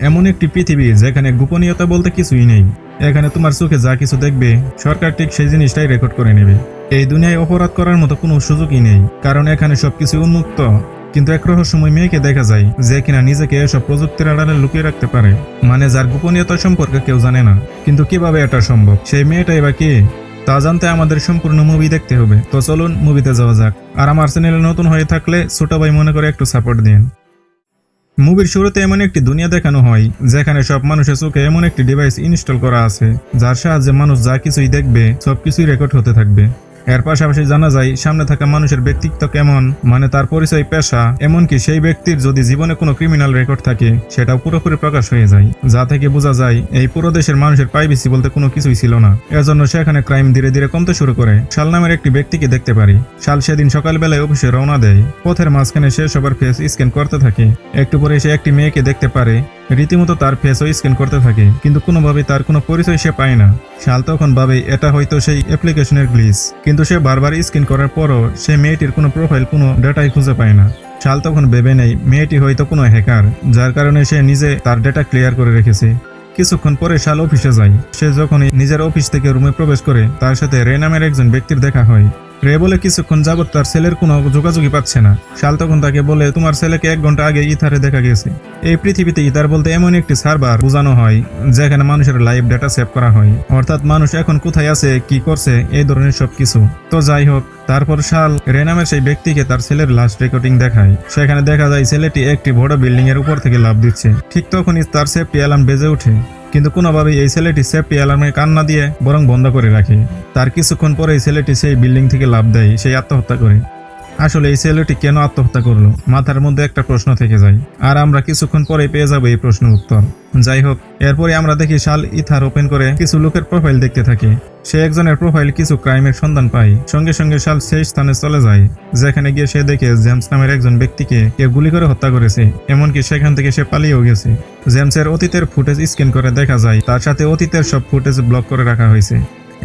এমন একটি পৃথিবী যেখানে গোপনীয়তা বলতে কিছুই নেই। এখানে তোমার চোখে যা কিছু দেখবে, সরকার ঠিক সেই জিনিসটাই রেকর্ড করে নেবে। এই দুনিয়ায় অপরাধ করার মতো কোনো সুযোগই নেই, কারণ এখানে সবকিছু উন্মুক্ত। কিন্তু এক রহস্যময় মেয়েকে দেখা যায়, যে কিনা নিজেকে এসব প্রযুক্তির আড়ালে লুকিয়ে রাখতে পারে মানে যার গোপনীয়তা সম্পর্কে কেউ জানে না। কিন্তু কীভাবে এটা সম্ভব? সেই মেয়েটাই বা কে? তা জানতে আমাদের সম্পূর্ণ মুভি দেখতে হবে। তো চলুন, মুভিতে যাওয়া যাক। আর আমার চ্যানেলে নতুন হয়ে থাকলে ছোট ভাই মনে করে একটু সাপোর্ট দিন। মুভির শুরুতে এমন একটি দুনিয়া দেখানো হয়, যেখানে সব মানুষের চোখে এমন একটি ডিভাইস ইনস্টল করা আছে, যার সাহায্যে মানুষ যা কিছুই দেখবে, সবকিছুই রেকর্ড হতে থাকবে। এর পাশাপাশি জানা যায়, সামনে থাকা মানুষের ব্যক্তিত্ব কেমন মানে তার পরিচয় পেশা, এমনকি সেই ব্যক্তির যদি জীবনে কোনো ক্রিমিনাল রেকর্ড থাকে, সেটাও পুরোপুরি প্রকাশ হয়ে যায়। যা থেকে বোঝা যায়, এই পুরো দেশের মানুষের প্রাইভেসি বলতে কোনো কিছুই ছিল না। এজন্য সেখানে ক্রাইম ধীরে ধীরে কমতে শুরু করে। শাল নামের একটি ব্যক্তিকে দেখতে পারি। শাল সেদিন সকালবেলায় অফিসে রওনা দেয়। পথের মাঝখানে সে সবার ফেস স্ক্যান করতে থাকে। একটু পরে সে একটি মেয়েকে দেখতে পারে। রীতিমতো তার ফেসও স্ক্যান করতে থাকে, কিন্তু কোনোভাবে তার কোনো পরিচয় সে পায় না। শাল তখন ভাবে, এটা হয়তো সেই অ্যাপ্লিকেশনের গ্লিস কিন্তু সে বারবার স্ক্যান করার পরও সে মেয়েটির কোনো প্রোফাইল কোনো ডেটাই খুঁজে পায় না। শাল তখন ভেবে নেই মেয়েটি হয়তো কোনো হ্যাকার যার কারণে সে নিজে তার ডেটা ক্লিয়ার করে রেখেছে। কিছুক্ষণ পরে শাল অফিসে যায়। সে যখনই নিজের অফিস থেকে রুমে প্রবেশ করে, তার সাথে রে নামের একজন ব্যক্তির দেখা হয়। রে বলে কিছুক্ষণ যাবৎ তার ছেলের কোনো যোগাযোগই পাচ্ছে না। শাল তখন তাকে বলে, তোমার ছেলেকে এক ঘণ্টা আগে ইথারে দেখা গেছে। এই পৃথিবীতে ইথার বলতে এমন একটি সার্ভার বোঝানো হয়, যেখানে মানুষের লাইভ ডেটা সেভ করা হয়। অর্থাৎ মানুষ এখন কোথায় আছে, কি করছে, এই ধরনের সবকিছু। তো যাই হোক, তারপর শাল রে নামের সেই ব্যক্তিকে তার ছেলের লাস্ট রেকর্ডিং দেখায়। সেখানে দেখা যায় ছেলেটি একটি বড় বিল্ডিং এর উপর থেকে লাভ দিচ্ছে। ঠিক তখনই তার সেফটি অ্যালার্ম বেজে ওঠে। কিন্তু কোনোভাবেই এই ছেলেটি সেফটি অ্যালার্মে কান্না দিয়ে বরং বন্ধ করে রাখে। তার কিছুক্ষণ পরে এই ছেলেটি সেই বিল্ডিং থেকে লাভ দেয়, সেই আত্মহত্যা করে। আসলে এই ছেলেটি কেন আত্মহত্যা করল? মাথার মধ্যে একটা প্রশ্ন থেকে যায়। আর আমরা কিছুক্ষণ পরে পেয়ে যাব এই প্রশ্নের উত্তর। যাই হোক, এরপরে আমরা দেখি শাল ইথার ওপেন করে কিছু লোকের প্রোফাইল দেখতে থাকে। সে একজনের প্রোফাইল কিছু ক্রাইমের সন্ধান পায়। সঙ্গে সঙ্গে শাল সেই স্থানে চলে যায়, যেখানে গিয়ে সে দেখে জেমস নামের একজন ব্যক্তিকে কেউ গুলি করে হত্যা করেছে। এমনকি সেখান থেকে সে পালিয়েও গেছে। জেমসের অতীতের ফুটেজ স্ক্যান করে দেখা যায়, তার সাথে অতীতের সব ফুটেজ ব্লক করে রাখা হয়েছে।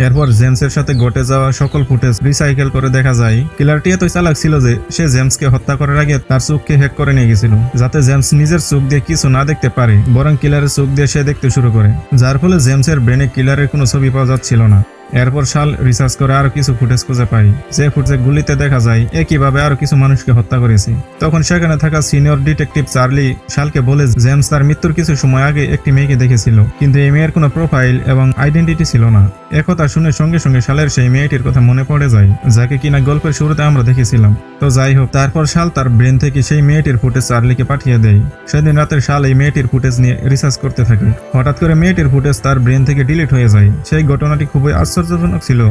এরপর জেমসের সাথে ঘটে যাওয়া সকল ফুটেজ রিসাইকেল করে দেখা যায়। কিলারটি এতই চালাক ছিল যে সে জেমসকে হত্যা করার আগে তার চোখকে হ্যাক করে নিয়ে গেছিল, যাতে জেমস নিজের চোখ দিয়ে কিছু না দেখতে পারে, বরং কিলারের চোখ দিয়ে সে দেখতে শুরু করে, যার ফলে জেমসের ব্রেনে কিলারের কোনো ছবি পাওয়া যাচ্ছিল না। এরপর শাল রিসার্চ করে আরও কিছু ফুটেজ খুঁজে পাই। যে ফুটেজে গুলিতে দেখা যায় একইভাবে আরও কিছু মানুষকে হত্যা করেছে। তখন সেখানে থাকা সিনিয়র ডিটেকটিভ চার্লি শালকে বলে জেমস তার মৃত্যুর কিছু সময় আগে একটি মেয়েকে দেখেছিল, কিন্তু এই মেয়ের কোনো প্রোফাইল এবং আইডেন্টিটি ছিল না। একথা শুনে সঙ্গে সঙ্গে শালের সেই মেয়েটির কথা মনে পড়ে যায়, যাকে কিনা গল্পের শুরুতে আমরা দেখেছিলাম। তো যাই হোক, তারপর শাল তার ব্রেন থেকে সেই মেয়েটির ফুটেজ চার্লিকে পাঠিয়ে দেয়। সেদিন রাতের শাল এই মেয়েটির ফুটেজ নিয়ে রিসার্চ করতে থাকে। হঠাৎ করে মেয়েটির ফুটেজ তার ব্রেন থেকে ডিলিট হয়ে যায়। সেই ঘটনাটি খুবই আশ্চর্যজনক ছিল।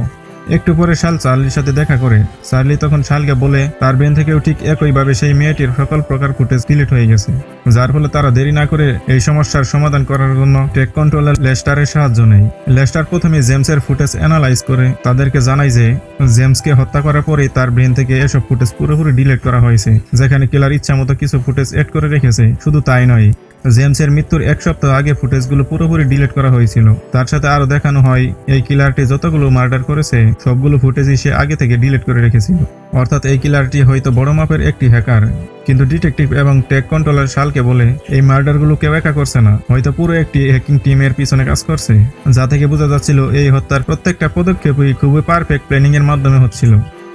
একটু পরে শাল চার্লির সাথে দেখা করে, চার্লি তখন শালকে বলে, তার ব্রেন থেকেও ঠিক একইভাবে সেই মেয়েটির সকল প্রকার ফুটেজ ডিলিট হয়ে গেছে, যার ফলে তারা দেরি না করে এই সমস্যার সমাধান করার জন্য টেক কন্ট্রোলার লেস্টারের সাহায্য নেয়। লেস্টার প্রথমে জেমসের ফুটেজ অ্যানালাইজ করে, তাদেরকে জানায় যে, জেমসকে হত্যা করার পরেই তার ব্রেন থেকে এসব ফুটেজ পুরোপুরি ডিলিট করা হয়েছে, যেখানে কিলার ইচ্ছা মতো কিছু ফুটেজ এড করে রেখেছে, শুধু তাই নয়। জেমসের মৃত্যুর এক সপ্তাহ আগে ফুটেজগুলো পুরোপুরি ডিলিট করা হয়েছিল। তার সাথে আরও দেখানো হয়, এই কিলারটি যতগুলো মার্ডার করেছে, সবগুলো ফুটেজই সে আগে থেকে ডিলিট করে রেখেছিল। অর্থাৎ এই কিলারটি হয়তো বড় মাপের একটি হ্যাকার। কিন্তু ডিটেকটিভ এবং টেক কন্ট্রোলার শালকে বলে, এই মার্ডারগুলো কেউ একা করছে না। হয়তো পুরো একটি হ্যাকিং টিমের পিছনে কাজ করছে। যা থেকে বোঝা যাচ্ছিল, এই হত্যার প্রত্যেকটা পদক্ষেপই খুবই পারফেক্ট প্ল্যানিং এর মাধ্যমে হচ্ছিল।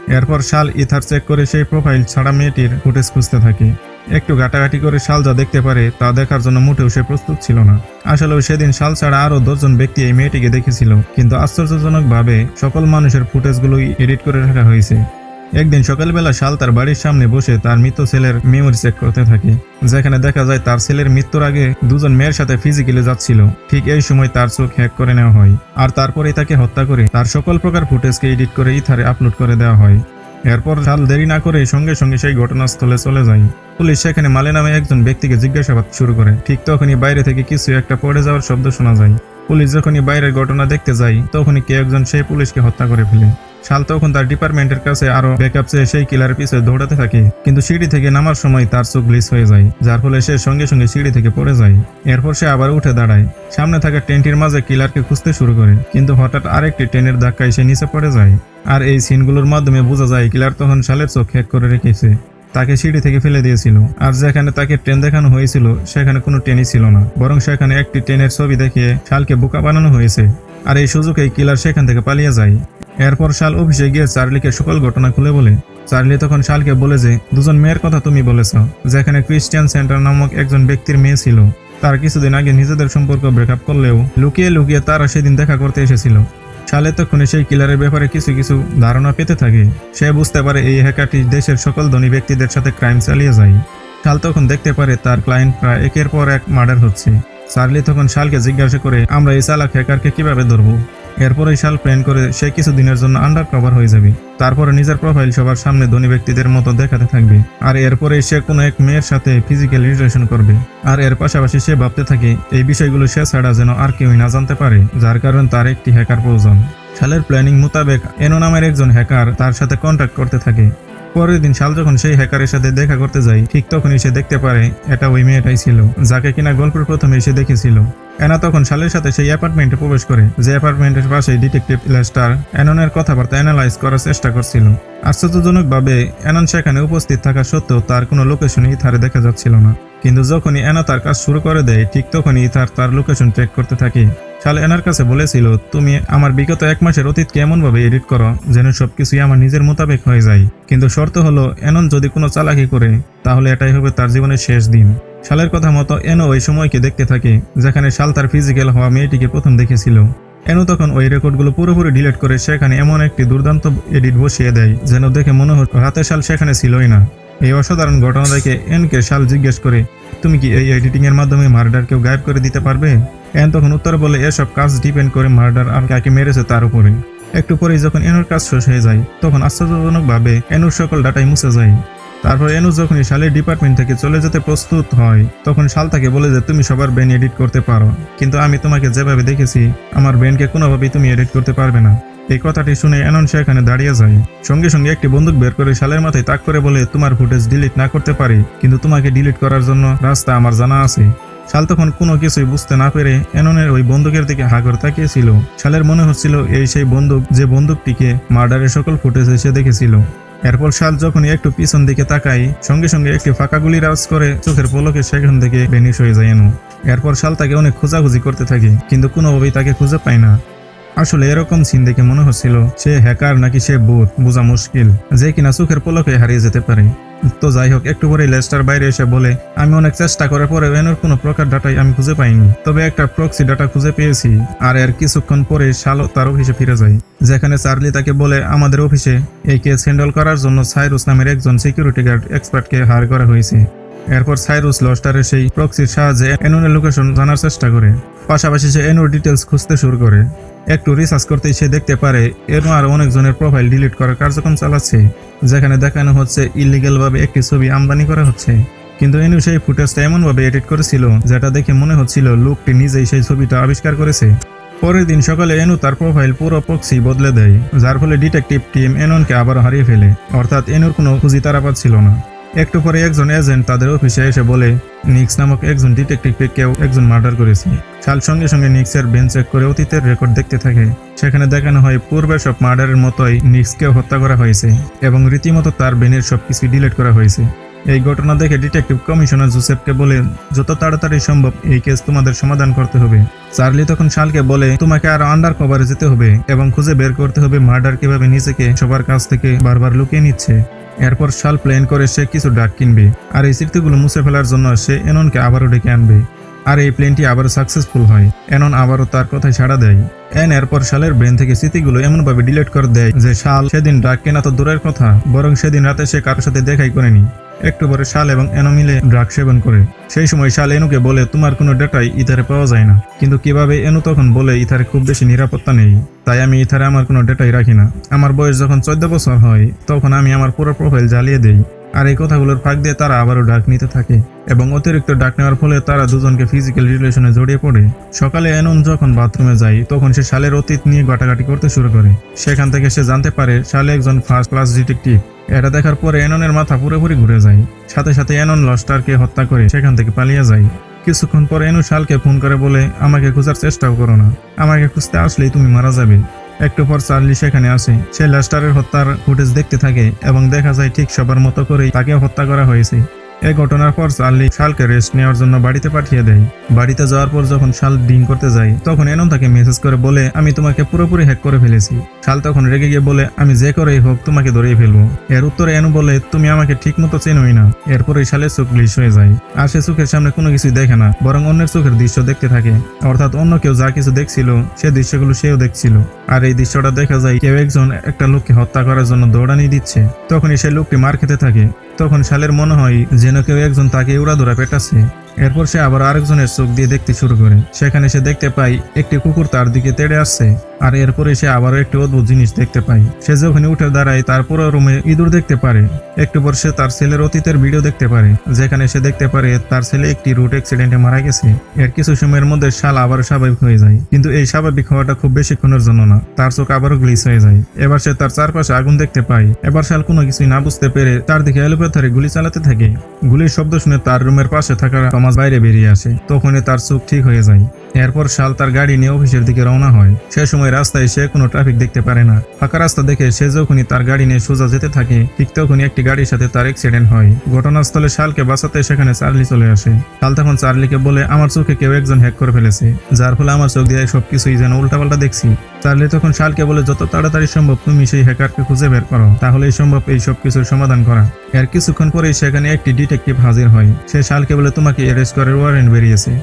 এরপর শাল ইথার চেক করে সেই প্রোফাইল ছাড়া মেয়েটির ফুটেজ খুঁজতে থাকে। একটু ঘাটাঘাটি করে শাল যা দেখতে পারে, তা দেখার জন্য মোটেও সে প্রস্তুত ছিল না। আসলেও সেদিন শাল ছাড়া আরও দশজন ব্যক্তি এই মেয়েটিকে দেখেছিল, কিন্তু আশ্চর্যজনকভাবে সকল মানুষের ফুটেজগুলোই এডিট করে রাখা হয়েছে। একদিন সকালবেলা শাল তার বাড়ির সামনে বসে তার মৃত ছেলের মেমোরি চেক করতে থাকে, যেখানে দেখা যায় তার ছেলের মৃত্যুর আগে দুজন মেয়ের সাথে ফিজিক্যালি যাচ্ছিল, ঠিক এই সময় তার চোখ হ্যাক করে নেওয়া হয়, আর তারপরে তাকে হত্যা করে তার সকল প্রকার ফুটেজকে এডিট করে ইথারে আপলোড করে দেওয়া হয়। এরপর শাল দেরি না করে সঙ্গে সঙ্গে সেই ঘটনাস্থলে চলে যায় পুলিশ সেখানে মালে নামে একজন ব্যক্তিকে জিজ্ঞাসাবাদ শুরু করে। ঠিক তখনই বাইরে থেকে কিছু একটা পড়ে যাওয়ার শব্দ শোনা যায়। পুলিশ যখনই বাইরের ঘটনা দেখতে যায়, তখনই কে একজন সেই পুলিশকে হত্যা করে ফেলে। শাল তখন তার ডিপার্টমেন্টের কাছে আরও ব্যাকআপ চেয়ে সেই কিলার পিছনে দৌড়াতে থাকে, কিন্তু সিঁড়ি থেকে নামার সময় তার চোখ গ্লিস হয়ে যায়, যার ফলে সে সঙ্গে সঙ্গে সিঁড়ি থেকে পড়ে যায়। এরপর সে আবার উঠে দাঁড়ায়। সামনে থাকা ট্রেনটির মাঝে কিলারকে খুঁজতে শুরু করে, কিন্তু হঠাৎ আরেকটি ট্রেনের ধাক্কায় সে নিচে পড়ে যায়। আর এই সিনগুলোর মাধ্যমে বোঝা যায় কিলার তখন শালের চোখ হ্যাক করে রেখেছে। তাকে সিঁড়ি থেকে ফেলে দিয়েছিল। আর যেখানে তাকে ট্রেন দেখানো হয়েছিল, সেখানে কোনো ট্রেনই ছিল না। বরং সেখানে একটি ট্রেনের ছবি দেখিয়ে শালকে বোকা বানানো হয়েছে। আর এই সুযোগেই কিলার সেখান থেকে পালিয়ে যায়। এরপর শাল অফিসে গিয়ে চার্লিকে সকল ঘটনা খুলে বলে। চার্লি তখন শালকে বলে যে, দুজন মেয়ের কথা তুমি বলেছ, যেখানে ক্রিস্টিয়ান সেন্টার নামক একজন ব্যক্তির মেয়ে ছিল। তার কিছুদিন আগে নিজেদের সম্পর্ক ব্রেকআপ করলেও লুকিয়ে লুকিয়ে তারা সেদিন দেখা করতে এসেছিল। শালে তখন সেই কিলারের ব্যাপারে কিছু কিছু ধারণা পেতে থাকে। সে বুঝতে পারে এই হ্যাকারটি দেশের সকল ধনী ব্যক্তিদের সাথে ক্রাইম চালিয়ে যায়। শাল তখন দেখতে পারে তার ক্লায়েন্ট প্রায় একের পর এক মার্ডার হচ্ছে। চার্লি তখন শালকে জিজ্ঞাসা করে, আমরা এই চালাক হ্যাকারকে কীভাবে ধরবো? এরপরেই শাল প্ল্যান করে সে কিছু দিনের জন্য আন্ডার কভার হয়ে যাবে। তারপরে নিজের প্রোফাইল সবার সামনে ধনী ব্যক্তিদের মতো দেখাতে থাকবে। আর এরপরে সে কোনো এক মেয়ের সাথে ফিজিক্যাল রিলেশন করবে। আর এর পাশাপাশি সে ভাবতে থাকে, এই বিষয়গুলো সে ছাড়া যেন আর কেউই না জানতে পারে, যার কারণে তার একটি হ্যাকার প্রয়োজন। শালের প্ল্যানিং মোতাবেক এনো নামের একজন হ্যাকার তার সাথে কন্ট্যাক্ট করতে থাকে। পরের দিন শাল যখন সেই হ্যাকারের সাথে দেখা করতে যায়, ঠিক তখনই সে দেখতে পারে এটা ওই মেয়েটাই ছিল, যাকে কিনা গল্পের প্রথমে সে দেখেছিল। এনা তখন শালের সাথে সেই অ্যাপার্টমেন্টে প্রবেশ করে, যে অ্যাপার্টমেন্টের পাশেই ডিটেকটিভ লেস্টার অ্যাননের কথাবার্তা অ্যানালাইজ করার চেষ্টা করছিল। আশ্চর্যজনকভাবে অ্যানন সেখানে উপস্থিত থাকা সত্ত্বেও তার কোনো লোকেশনই থারে দেখা যাচ্ছিল না। কিন্তু যখনই অ্যানা তার কাজ শুরু করে দেয়, ঠিক তখনই ইথার তার লোকেশন ট্র্যাক করতে থাকে। শাল এনার কাছে বলেছিল, তুমি আমার বিগত এক মাসের অতীতকে এমনভাবে এডিট করো, যেন সবকিছুই আমার নিজের মোতাবেক হয়ে যায়। কিন্তু শর্ত হলো, এনন যদি কোনো চালাকি করে, তাহলে এটাই হবে তার জীবনের শেষ দিন। শালের কথা মতো এনো ওই সময়কে দেখতে থাকে, যেখানে শাল তার ফিজিক্যাল হওয়া মেয়েটিকে প্রথম দেখেছিল। এনো তখন ওই রেকর্ডগুলো পুরোপুরি ডিলিট করে সেখানে এমন একটি দুর্দান্ত এডিট বসিয়ে দেয়, যেন দেখে মনে হতো রাতের শাল সেখানে ছিলই না। এই অসাধারণ ঘটনা দেখে এনকে শাল জিজ্ঞেস করে, তুমি কি এই এডিটিংয়ের মাধ্যমে মার্ডারকেও গায়েব করে দিতে পারবে? এন তখন উত্তর বলে, এসব কাজ ডিপেন্ড করে মার্ডার আর কাকে মেরেছে তার উপরে। একটু পরেই যখন এনুর কাজ শেষ হয়ে যায়, তখন আশ্চর্যজনকভাবে এনুর সকল ডাটাই মুছে যায়। তারপর এনু যখনই শালের ডিপার্টমেন্ট থেকে চলে যেতে প্রস্তুত হয়, তখন শাল তাকে বলে যে, তুমি সবার ব্রেন এডিট করতে পারো। কিন্তু আমি তোমাকে যেভাবে দেখেছি, আমার ব্রেনকে কোনোভাবেই তুমি এডিট করতে পারবে না। এই কথাটি শুনে অ্যানন সেখানে দাঁড়িয়ে যায়। সঙ্গে সঙ্গে একটি বন্দুক বের করে শালের মাথায় তাক করে বলে, তোমার ফুটেজ ডিলিট না করতে পারি, কিন্তু তোমাকে ডিলিট করার জন্য রাস্তা আমার জানা আছে। শাল তখন কোনো কিছুই বুঝতে না পেরে এননের ওই বন্দুকের দিকে হা করে তাকিয়েছিল। শালের মনে হচ্ছিল, এই সেই বন্দুক, যে বন্দুকটিকে মার্ডারের সকল ফুটেজ এসে দেখেছিল। এরপর শাল যখনই একটু পিছন দিকে তাকাই, সঙ্গে সঙ্গে একটি ফাঁকা গুলি রাজ করে চোখের পলকে সেখান থেকে বেনিশ হয়ে যায় এনু। এরপর শাল তাকে অনেক খোঁজাখুঁজি করতে থাকে, কিন্তু কোনোভাবেই তাকে খুঁজে পায় না। আসলে এরকম সিন দেখে মনে হচ্ছিল, সে হ্যাকার নাকি সে ভূত বোঝা মুশকিল, যে কিনা চোখের পলকে হারিয়ে যেতে পারে। তো যাই হোক একটু পরে লেস্টার বাইরে এসে বলে, আমি অনেক চেষ্টা করার পরে এনোর কোনো প্রকার ডাটাই আমি খুঁজে পাইনি। তবে একটা প্রক্সি ডাটা খুঁজে পেয়েছি, আর এর কিছুক্ষণ পরে শালো তার অফিসে ফিরে যায়, যেখানে চার্লি তাকে বলে, আমাদের অফিসে এই কেস হ্যান্ডেল করার জন্য সাইরুস নামের একজন সিকিউরিটি গার্ড এক্সপার্টকে হায়ার করা হয়েছে। এরপর সাইরুস লস্টারের সেই প্রক্সির সাহায্যে এনুনের লোকেশন জানার চেষ্টা করে। পাশাপাশি সে এনুর ডিটেলস খুঁজতে শুরু করে। একটু রিসার্চ করতেই সে দেখতে পারে, এনু আর অনেকজনের প্রোফাইল ডিলিট করার কার্যক্রম চালাচ্ছে, যেখানে দেখানো হচ্ছে ইলিগাল ভাবে একটি ছবি আমদানি করা হচ্ছে। কিন্তু এনু সেই ফুটেজটা এমনভাবে এডিট করেছিল, যেটা দেখে মনে হচ্ছিল লোকটি নিজেই সেই ছবিটা আবিষ্কার করেছে। পরের দিন সকালে এনু তার প্রোফাইল পুরো প্রক্সি বদলে দেয়, যার ফলে ডিটেকটিভ টিম এননকে আবারও হারিয়ে ফেলে। অর্থাৎ এনুর কোনো খুঁজি তারা পাচ্ছিল না। একটু পরে একজন এজেন্ট তাদের অফিসে এসে বলে নিক্স নামক একজন ডিটেকটিভকে কেউ একজন মার্ডার করেছে। শাল সঙ্গে সঙ্গে নিক্সের বেঞ্চ চেক করে অতীতের রেকর্ড দেখতে থাকে। সেখানে দেখানো হয়, পূর্বের সব মার্ডারের মতোই নিক্সকেও হত্যা করা হয়েছে এবং রীতিমতো তার বেনের সবকিছু ডিলিট করা হয়েছে। এই ঘটনা দেখে ডিটেকটিভ কমিশনার জোসেফকে বলে, যত তাড়াতাড়ি সম্ভব এই কেস তোমাদের সমাধান করতে হবে। চার্লি তখন শালকে বলে, তোমাকে আরও আন্ডার কভারে যেতে হবে এবং খুঁজে বের করতে হবে মার্ডার কীভাবে নিজেকে সবার কাছ থেকে বারবার লুকিয়ে নিচ্ছে। এরপর শাল প্ল্যান করে সে কিছু ডাক কিনবে, আর এই স্মৃতিগুলো মুছে ফেলার জন্য সে এননকে আবারও ডেকে আনবে, আর এই প্লেনটি আবারও সাকসেসফুল হয়। এনন আবারও তার কথায় সাড়া দেয়। এন এরপর শালের ব্রেন থেকে স্মৃতিগুলো এমনভাবে ডিলিট করে দেয় যে শাল সেদিন ডাক কেনা তো দূরের কথা, বরং সেদিন রাতে সে কারোর সাথে দেখাই করেনি। একটু পরে শাল এবং এনো মিলে ড্রাগ সেবন করে। সেই সময় শাল এনুকে বলে, তোমার কোনো ডেটাই ইথারে পাওয়া যায় না। কিন্তু কীভাবে এনু তখন বলে, ইথারে খুব বেশি নিরাপত্তা নেই। তাই আমি ইথারে আমার কোনো ডেটাই রাখি না। আমার বয়স যখন চোদ্দ বছর হয়, তখন আমি আমার পুরো প্রোফাইল জ্বালিয়ে দেই। আর এই কথাগুলোর ফাঁক দিয়ে তারা আবারও ডাক নিতে থাকে এবং অতিরিক্ত ডাক নেওয়ার ফলে তারা দুজনকে ফিজিক্যাল রিলেশনে জড়িয়ে পড়ে। সকালে এনন যখন বাথরুমে যায়, তখন সে শালের অতীত নিয়ে গাটাগাটি করতে শুরু করে। সেখান থেকে সে জানতে পারে শালে একজন ফার্স্ট ক্লাস ডিটেকটিভ এটা দেখার পরে এননের মাথা পুরোপুরি ঘুরে যায়। সাথে সাথে এনন লস্টারকে হত্যা করে সেখান থেকে পালিয়ে যায়। কিছুক্ষণ পর এনু শালকে ফোন করে বলে, আমাকে খোঁজার চেষ্টাও করো না। আমাকে খুঁজতে আসলেই তুমি মারা যাবে। একটু পর চার্লি সেখানে আসে। সে লেস্টারের হত্যার ফুটেজ দেখতে থাকে এবং দেখা যায় ঠিক সবার মতো করেই তাকে হত্যা করা হয়েছে। এই ঘটনার পর চার্লি শালকে রেস্ট নেওয়ার জন্য বাড়িতে পাঠিয়ে দেয়। বাড়িতে যাওয়ার পর যখন শাল ডিং করতে যায়, তখন এনন তাকে মেসেজ করে বলে, আমি তোমাকে পুরোপুরি হ্যাক করে ফেলেছি। শাল তখন রেগে গিয়ে বলে, আমি যে করেই হোক তোমাকে ধরেই ফেলব। এর উত্তরে এনু বলে, তুমি আমাকে ঠিক মতো চেনোই না। এরপরে শালের চোখ গ্লিশ হয়ে যায়। আর সে চোখের সামনে কোনো কিছুই দেখে না, বরং অন্যের চোখের দৃশ্য দেখতে থাকে। অর্থাৎ অন্য কেউ যা কিছু দেখছিল, সে দৃশ্যগুলো সেও দেখছিল। আর এই দৃশ্যটা দেখা যায়, কেউ একজন একটা লোককে হত্যা করার জন্য দৌড়ানি দিচ্ছে। তখনই সেই লোকটি মার খেতে থাকে। তখন শালের মনে হয় যেন কেউ একজন তাকে উড়াধুরা পেটাচ্ছে। এরপর সে আবার আরেকজনের চোখ দিয়ে দেখতে শুরু করে। সেখানে সে দেখতে পায়, একটি কুকুর তার দিকে তেড়ে আসছে। আর এরপরে সে আবারও একটি অদ্ভুত জিনিস দেখতে পায়। সে যখন উঠে দাঁড়ায়, তার পুরো রুমে ইঁদুর দেখতে পারে। একটু পর সে তার ছেলের অতীতের ভিডিও দেখতে পারে, যেখানে সে দেখতে পারে, তার ছেলে একটি রুট অ্যাক্সিডেন্টে মারা গেছে। এর কিছু সময়ের মধ্যে শাল আবার স্বাভাবিক হয়ে যায়। কিন্তু এই স্বাভাবিক হওয়াটা খুব বেশিক্ষণের জন্য না। তার চোখ আবারও গ্লিস হয়ে যায়। এবার সে তার চারপাশে আগুন দেখতে পায়। এবার শাল কোনো কিছুই না বুঝতে পেরে তার দিকে এলোপ্যাথারে গুলি চালাতে থাকে। গুলির শব্দ শুনে তার রুমের পাশে থাকা টমাস বাইরে বেরিয়ে আসে তখনই তার চোখ ঠিক হয়ে যায়। এরপর শাল তার গাড়ি নিয়ে অফিসের দিকে রওনা হয়। সে সময় রাস্তায় সে কোনো ট্রাফিক দেখতে পারে না। ফাঁকা রাস্তা দেখে সে যখনই তার গাড়ি নিয়ে সোজা যেতে থাকে, ঠিক তখনই একটি গাড়ির সাথে তার অ্যাক্সিডেন্ট হয়। ঘটনাস্থলে শালকে বাঁচাতে সেখানে চার্লি চলে আসে। শাল তখন চার্লিকে বলে, আমার চোখে কেউ একজন হ্যাক করে ফেলেছে। যার ফলে আমার চোখ দিয়ে সবকিছুই যেন উল্টাপাল্টা দেখছি। চার্লি তখন শালকে বলে, যত তাড়াতাড়ি সম্ভব তুমি সেই হ্যাকারকে খুঁজে বের করো। তাহলেই সম্ভব এই সব কিছুর সমাধান করা। এর কিছুক্ষণ পরেই সেখানে একটি ডিটেকটিভ হাজির হয়। সে শালকে বলে, তোমাকে অ্যারেস্ট করার ওয়ারেন্ট বেরিয়েছে।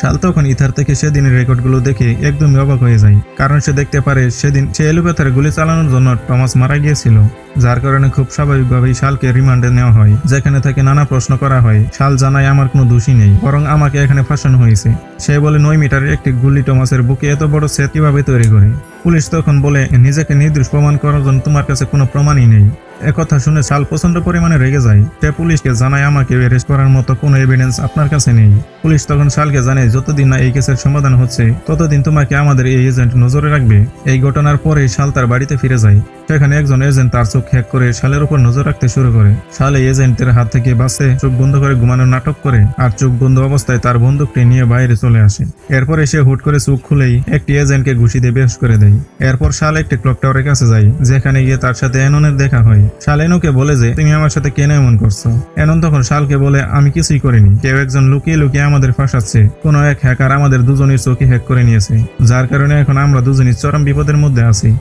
শাল তখন ইথার থেকে সেদিনের রেকর্ডগুলো দেখে একদমই অবাক হয়ে যায়, কারণ সে দেখতে পারে সেদিন সে এলোপ্যাথারে গুলি চালানোর জন্য টমাস মারা গিয়েছিল, যার কারণে খুব স্বাভাবিকভাবেই শালকে রিমান্ডে নেওয়া হয়, যেখানে তাকে নানা প্রশ্ন করা হয়, শাল জানায় আমার কোনো দোষী নেই, বরং আমাকে এখানে ফাঁসানো হয়েছে। সে বলে, নয় মিটারের একটি গুলি টমাসের বুকে এত বড় সেট কীভাবে তৈরি করে? পুলিশ তখন বলে, নিজেকে নির্দোষ প্রমাণ করার জন্য তোমার কাছে কোনো প্রমাণই নেই। একথা শুনে শাল প্রচণ্ড পরিমাণে রেগে যায়। সে পুলিশকে জানায়, আমাকে অ্যারেস্ট করার মতো কোনো এভিডেন্স আপনার কাছে নেই। পুলিশ তখন শালকে জানায়, যতদিন না এই কেসের সমাধান হচ্ছে, ততদিন তোমাকে আমাদের এই এজেন্ট নজরে রাখবে। এই ঘটনার পরে শাল তার বাড়িতে ফিরে যায়। সেখানে একজন এজেন্ট তার চোখ হ্যাক করে শালের উপর নজর রাখতে শুরু করে। শাল এই এজেন্টের হাত থেকে বাসে চোখ বন্ধ করে ঘুমানোর নাটক করে আর চোখ বন্ধ অবস্থায় তার বন্দুকটি নিয়ে বাইরে চলে আসে। এরপরে সে হুট করে চোখ খুলেই একটি এজেন্টকে ঘুষি দিয়ে বেশ করে দেয়। এরপর শাল একটি ক্লক টাওয়ারের কাছে যায়, যেখানে গিয়ে তার সাথে এননের দেখা হয়। শাল এনুকে বলে যে, তুমি আমার সাথে কেন এমন করছ? এনন তখন শালকে বলে, আমি কিছুই করিনি। কেউ একজন লুকিয়ে লুকিয়ে আমাদের ফাঁসাচ্ছে। কোনো এক হ্যাকার আমাদের দুজনের চোখে হ্যাক করে নিয়েছে। যার কারণে এখন আমরা দুজনই চরম বিপদের মধ্যে আছি।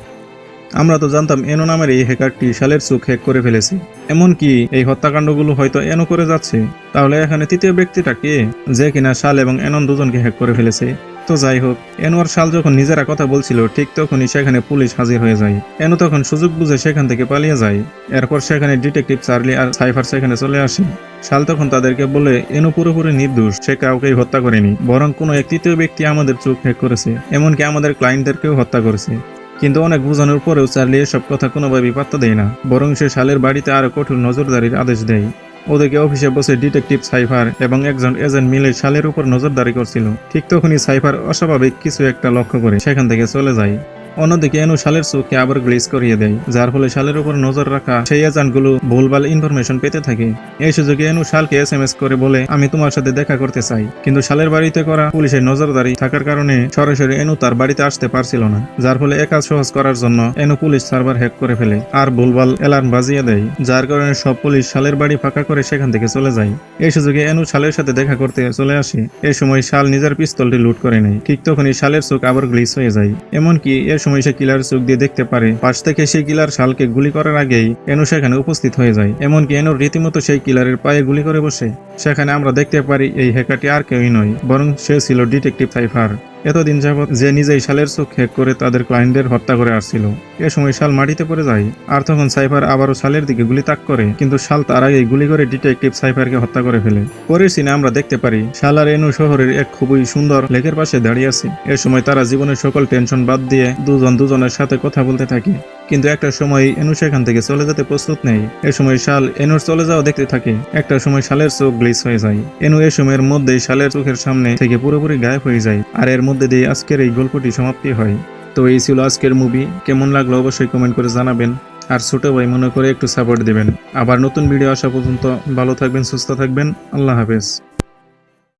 আমরা তো জানতাম এনো নামের এই হ্যাকারটি শালের চোখ হ্যাক করে ফেলেছে। এমনকি এই হত্যাকাণ্ডগুলো হয়তো এনো করে যাচ্ছে। তাহলে এখানে তৃতীয় ব্যক্তিটা কে? যে কিনা শাল এবং এনন দুজনকে হ্যাক করে ফেলেছে। তো যাই হোক, এনোয়ার শাল যখন নিজেরা কথা বলছিল, ঠিক তখনই সেখানে পুলিশ হাজির হয়ে যায়। এনো তখন সুযোগ বুঝে সেখান থেকে পালিয়ে যায়। এরপর সেখানে ডিটেকটিভ চার্লি আর সাইফার সেখানে চলে আসে। শাল তখন তাদেরকে বলে, এনো পুরোপুরি নির্দোষ, সে কাউকেই হত্যা করেনি, বরং কোনো এক তৃতীয় ব্যক্তি আমাদের চোখ হ্যাক করেছে, এমনকি আমাদের ক্লায়েন্টদেরকেও হত্যা করেছে। কিন্তু অনেক বোঝানোর পরেও চার্লি এসব কথা কোনোভাবেই পাত্তা দেয় না, বরং সে শালের বাড়িতে আরও কঠোর নজরদারির আদেশ দেয়। ওদেরকে অফিসে বসে ডিটেকটিভ সাইফার এবং একজন এজেন্ট মিলে শালের উপর নজরদারি করছিল। ঠিক তখনই সাইফার অস্বাভাবিক কিছু একটা লক্ষ্য করে সেখান থেকে চলে যায়। অন্যদিকে এনু শালের চোখকে আবার গ্লেজ করিয়ে দেয়, যার ফলে শালের উপর নজর রাখা সেই এজেন্টগুলো ভুলভাল ইনফরমেশন পেতে থাকে। এই সুযোগে এনু শালকে এস এম এস করে বলে, আমি তোমার সাথে দেখা করতে চাই। কিন্তু শালের বাড়িতে করা পুলিশের নজরদারি থাকার কারণে সরাসরি এনু তার বাড়িতে আসতে পারছিল না, যার ফলে একাজ সহজ করার জন্য এনু পুলিশ সার্ভার হ্যাক করে ফেলে আর ভুলভাল অ্যালার্ম বাজিয়ে দেয়, যার কারণে সব পুলিশ শালের বাড়ি ফাঁকা করে সেখান থেকে চলে যায়। এই সুযোগে এনু শালের সাথে দেখা করতে চলে আসে। এই সময় শাল নিজের পিস্তলটি লুট করে নেয়। ঠিক তখনই শালের চোখ আবার গ্লিস হয়ে যায়। এমনকি এর সময় সে কিলার চোখ দিয়ে দেখতে পারে। পাশ থেকে সেই কিলার শালকে গুলি করার আগেই এনু সেখানে উপস্থিত হয়ে যায়। এমনকি এনুর রীতিমতো সেই কিলারের পায়ে গুলি করে বসে। সেখানে আমরা দেখতে পারি এই হ্যাকারটি আর কেউই নয়, বরং সে ছিল ডিটেকটিভ সাইফার। এতদিন যাবৎ যে নিজেই শালের চোখ হেক করে তাদের ক্লায়েন্টদের হত্যা করে আসছিল, এ সময় শাল মাটিতে পড়ে যায়। আর তখন সাইফার আবারও শালের দিকে গুলি তাক করে, কিন্তু শাল তার আগেই গুলি করে ডিটেকটিভ সাইফারকে হত্যা করে ফেলে। পরের সিনে আমরা দেখতে পারি, শাল আর এনু শহরের এক খুবই সুন্দর লেকের পাশে দাঁড়িয়ে আছে। এ সময় তারা জীবনের সকল টেনশন বাদ দিয়ে দুজন দুজনের সাথে কথা বলতে থাকে। কিন্তু একটা সময় এনু সেখান থেকে চলে যেতে প্রস্তুত নেই। এ সময় শাল এনুর চলে যাওয়া দেখতে থাকে। একটা সময় শালের চোখ গ্লিস হয়ে যায়। এনু এ সময়ের মধ্যেই শালের চোখের সামনে থেকে পুরোপুরি গায়েব হয়ে যায়। আর এর মধ্যে দিয়ে আজকের এই গল্পটি সমাপ্তি হয়। তো এই ছিল আজকের মুভি কেমন লাগল অবশ্যই কমেন্ট করে জানাবেন। আর ছোট ভাই মনে করে একটু সাপোর্ট দেবেন। আবার নতুন ভিডিও আসা পর্যন্ত ভালো থাকবেন, সুস্থ থাকবেন। আল্লাহ হাফেজ।